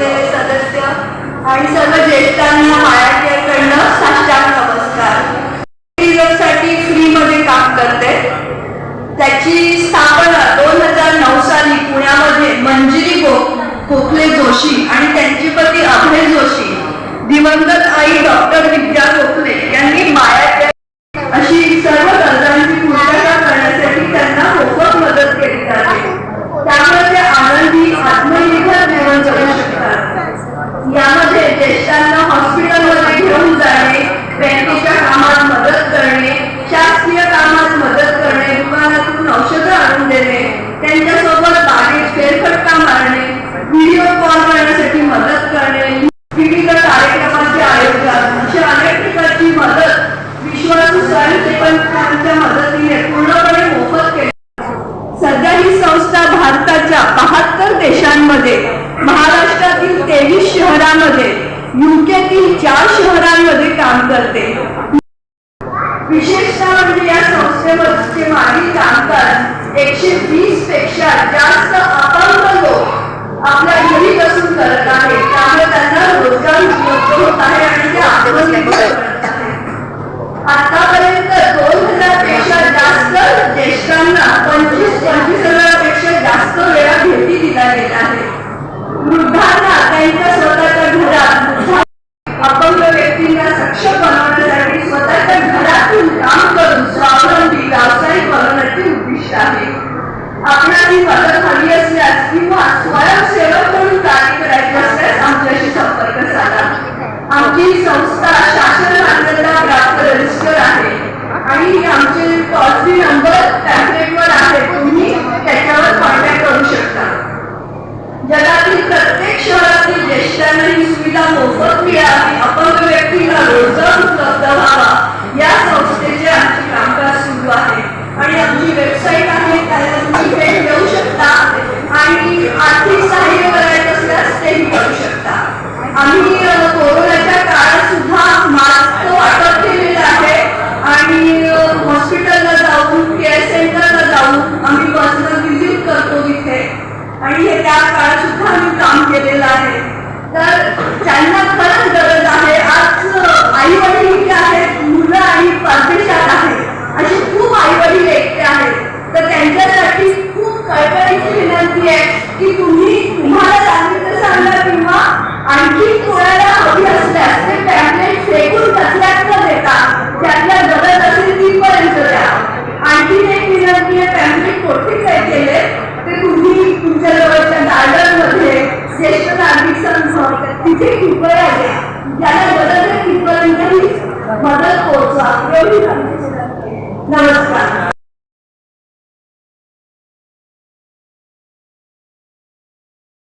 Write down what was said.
आणि सर्व ज्येष्ठांना मायाकडनं साष्टांग नमस्कार. साठी फ्रीमध्ये काम करते. त्याची स्थापना दोन हजार नऊ साली पुण्यामध्ये मंजिरी गो खोखले जोशी आणि त्यांचे पती अभय जोशी दिवंगत आई डॉक्टर स्वयंसेवकांच्या मदतीने पूर्णपणे मोफत सध्या ही संस्था भारताच्या बहात्तर देशांमध्ये महाराष्ट्रातील तेवीस शहरांमध्ये युकेतील चार शहरांमध्ये काम करते. विशेषतः म्हणजे या संस्थेमध्ये मागील कामकाज एकशे वीसपेक्षा जास्त अपंग लोक आपल्या घरी बसून करत आहेत. त्यामुळे आपल्याला मदत हवी असल्यास किंवा स्वयंसेवक म्हणून कार्य करायचे असल्यास आमच्याशी संपर्क साधा. आमची संस्था शासन मान्यता प्राप्त रजिस्टर आहे. आणि आमचे टॉल फ्री नंबर पॅम्पलेटवर आहे. तुम्ही त्याच्यावर कॉन्टॅक्ट करू शकता. जगातील प्रत्येक शहरातील ज्येष्ठांना ही सुविधा मोफत मिळावी अपंग व्यक्तीला रोजगार उपलब्ध व्हावा या संस्थेचे आमचे कामकाज सुरू आहे. आणि आमची वेबसाईट आहे त्याला पर्सनल व्हिजिट करतो तिथे. आणि हे त्या काळात सुद्धा आम्ही काम केलेलं आहे. तर त्यांना खरंच गरज आहे आज आई वडील इथे आहेत मुलं आणि परदेशात आहेत. अशी खूप आई वडील एकटे आहेत. तर त्यांच्यासाठी खूप कळकळीची विनंती आहे की तुम्ही तुम्हाला सांगितलं सांगा किंवा आणखी कोणाला हवी असल्यास ते पॅम्पलेट तिथे कृपया गरज आहे तिथपर्यंत मदत पोहोचवा. एवढी नमस्कार.